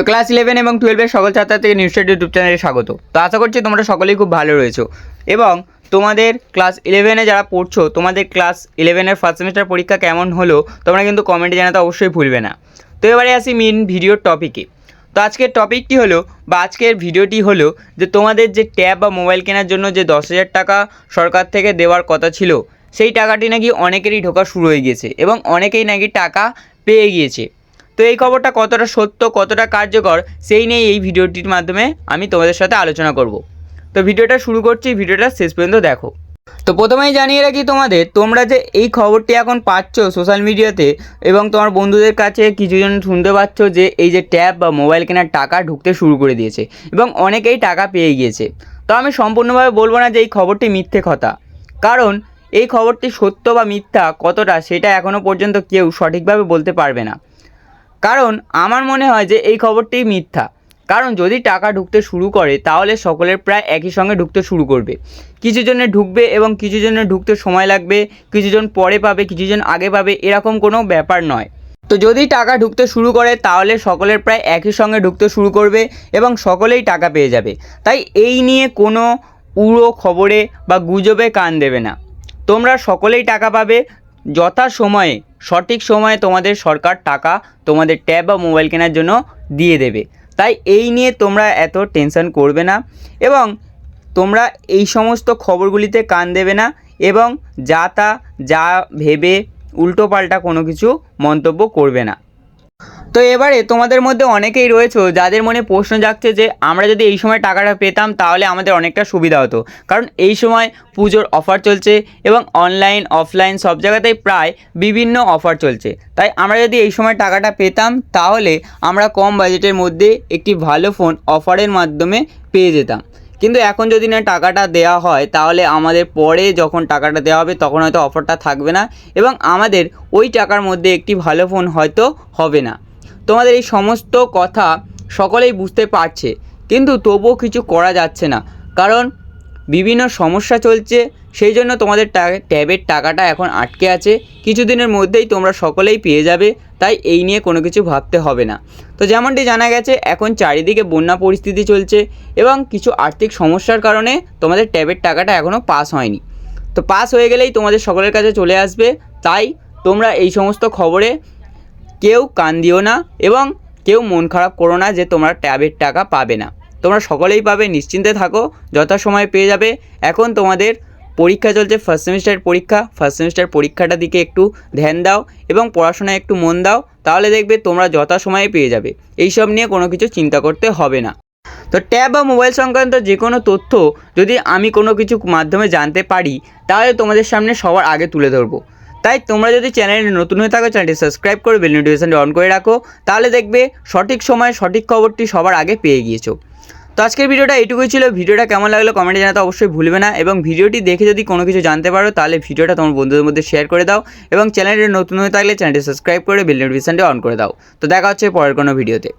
তো class eleven এবং টুয়েলভের সকল ছাত্রছাত্রীকে নিউজ স্টাডি ইউটিউব চ্যানেলে স্বাগত। তো আশা করছি তোমরা সকলেই খুব ভালো রয়েছো। এবং তোমাদের ক্লাস ইলেভেনে যারা পড়ছো, তোমাদের ক্লাস ইলেভেনের ফার্স্ট সেমিস্টার পরীক্ষা কেমন হলো, তোমরা কিন্তু কমেন্টে জানাতে অবশ্যই ভুলবে না। তো এবারে আসি মেন ভিডিওর টপিকে তো আজকের টপিকটি হলো, বা আজকের ভিডিওটি হলো যে তোমাদের যে ট্যাব বা মোবাইল কেনার জন্য যে দশ হাজার টাকা সরকার থেকে দেওয়ার কথা ছিল, সেই টাকাটি নাকি অনেকেরই ঢোকা শুরু হয়ে গিয়েছে এবং অনেকেই নাকি টাকা পেয়ে গিয়েছে। তো এই খবরটা কতটা সত্য, কতটা কার্যকর, সেই নিয়ে এই ভিডিওটির মাধ্যমে আমি তোমাদের সাথে আলোচনা করব। তো ভিডিওটা শুরু করছি, ভিডিওটা শেষ পর্যন্ত দেখো। তো প্রথমেই জানিয়ে রাখি তোমাদের, তোমরা যে এই খবরটি এখন পাচ্ছ সোশ্যাল মিডিয়াতে এবং তোমার বন্ধুদের কাছে কিছুজন শুনতে পাচ্ছ যে এই যে ট্যাব বা মোবাইল কেনার টাকা ঢুকতে শুরু করে দিয়েছে এবং অনেকেই টাকা পেয়ে গিয়েছে। তো আমি সম্পূর্ণভাবে বলব না যে এই খবরটি মিথ্যে কথা। কারণ এই খবরটি সত্য বা মিথ্যা কতটা সেটা এখনও পর্যন্ত কেউ সঠিকভাবে বলতে পারবে না। কারণ আমার মনে হয় যে এই খবরটি মিথ্যা। কারণ যদি টাকা ঢুকতে শুরু করে, তাহলে সকলের প্রায় একই সঙ্গে ঢুকতে শুরু করবে। কিছু জনের ঢুকবে এবং কিছু জনের ঢুকতে সময় লাগবে কিছুজন পরে পাবে কিছুজন আগে পাবে, এরকম কোনো ব্যাপার নয়। তো যদি টাকা ঢুকতে শুরু করে, তাহলে সকলের প্রায় একই সঙ্গে ঢুকতে শুরু করবে এবং সকলেই টাকা পেয়ে যাবে। তাই এই নিয়ে কোনো উড়ো খবরে বা গুজবে কান দেবে না। তোমরা সকলেই টাকা পাবে যথা সময়ে সঠিক সময়ে তোমাদের সরকার টাকা তোমাদের ট্যাব বা মোবাইল কেনার জন্য দিয়ে দেবে। তাই এই নিয়ে তোমরা এত টেনশন করবে না এবং তোমরা এই সমস্ত খবরগুলিতে কান দেবে না এবং যা তা, যা ভেবে উল্টোপাল্টা কোনো কিছু মন্তব্য করবে না। তো এবারে তোমাদের মধ্যে অনেকেই রয়েছে যাদের মনে প্রশ্ন জাগছে যে আমরা যদি এই সময় টাকাটা পেতাম তাহলে আমাদের অনেকটা সুবিধা হতো। কারণ এই সময় পুজোর অফার চলছে এবং অনলাইন অফলাইন সব জায়গাতেই প্রায় বিভিন্ন অফার চলছে। তাই আমরা যদি এই সময় টাকাটা পেতাম তাহলে আমরা কম বাজেটের মধ্যে একটি ভালো ফোন অফারের মাধ্যমে পেয়ে যেতাম। কিন্তু এখন যদি না টাকাটা দেওয়া হয়, তাহলে আমাদের পরে যখন টাকাটা দেওয়া হবে, তখন হয়তো অফারটা থাকবে না এবং আমাদের ওই টাকার মধ্যে একটি ভালো ফোন হয়তো হবে না। তোমাদের এই সমস্ত কথা সকলেই বুঝতে পারছে, কিন্তু তবুও কিছু করা যাচ্ছে না। কারণ বিভিন্ন সমস্যা চলছে সেই জন্য তোমাদের ট্যাবের টাকাটা এখন আটকে আছে। কিছুদিনের মধ্যেই তোমরা সকলেই পেয়ে যাবে, তাই এই নিয়ে কোনো কিছু ভাবতে হবে না। তো যেমনটি জানা গেছে, এখন চারিদিকে বন্যা পরিস্থিতি চলছে এবং কিছু আর্থিক সমস্যার কারণে তোমাদের ট্যাবের টাকাটা এখনও পাস হয়নি। তো পাস হয়ে গেলেই তোমাদের সকলের কাছে চলে আসবে, তাই তোমরা এই সমস্ত খবরে কেউ কান দিও না এবং কেউ মন খারাপ করো না যে তোমরা ট্যাবের টাকা পাবে না। তোমরা সকলেই পাবে, নিশ্চিন্তে থাকো, যথাসময়ে পেয়ে যাবে। এখন তোমাদের পরীক্ষা চলছে ফার্স্ট সেমিস্টারের পরীক্ষা। ফার্স্ট সেমিস্টার পরীক্ষাটা দিকে একটু ধ্যান দাও এবং পড়াশোনায় একটু মন দাও, তাহলে দেখবে তোমরা যথাসময়ে পেয়ে যাবে। এইসব নিয়ে কোনো কিছু চিন্তা করতে হবে না। তো ট্যাব বা মোবাইল সংক্রান্ত যে কোনো তথ্য যদি আমি কোনো কিছু মাধ্যমে জানতে পারি, তাহলে তোমাদের সামনে সবার আগে তুলে ধরবো। তাই তোমরা যদি চ্যানেলে নতুন হয়ে থাকো, চ্যানেলটি সাবস্ক্রাইব করে বেল নোটিফিকেশানটি অন করে রাখো, তাহলে দেখবে সঠিক সময়ে সঠিক খবরটি সবার আগে পেয়ে গিয়েছো। তো আজকের ভিডিওটা এটুকুই ছিল। ভিডিওটা কেমন লাগল কমেন্টে জানাতে অবশ্যই ভুলবে না এবং ভিডিওটি দেখে যদি কোনো কিছু জানতে পারো, তাহলে ভিডিওটা তোমার বন্ধুদের মধ্যে শেয়ার করে দাও এবং চ্যানেলটি নতুন হয়ে থাকলে চ্যানেলটি সাবস্ক্রাইব করে বেল নোটিফিকেশানটি অন করে দাও। তো দেখা হচ্ছে পরের কোনো ভিডিওতে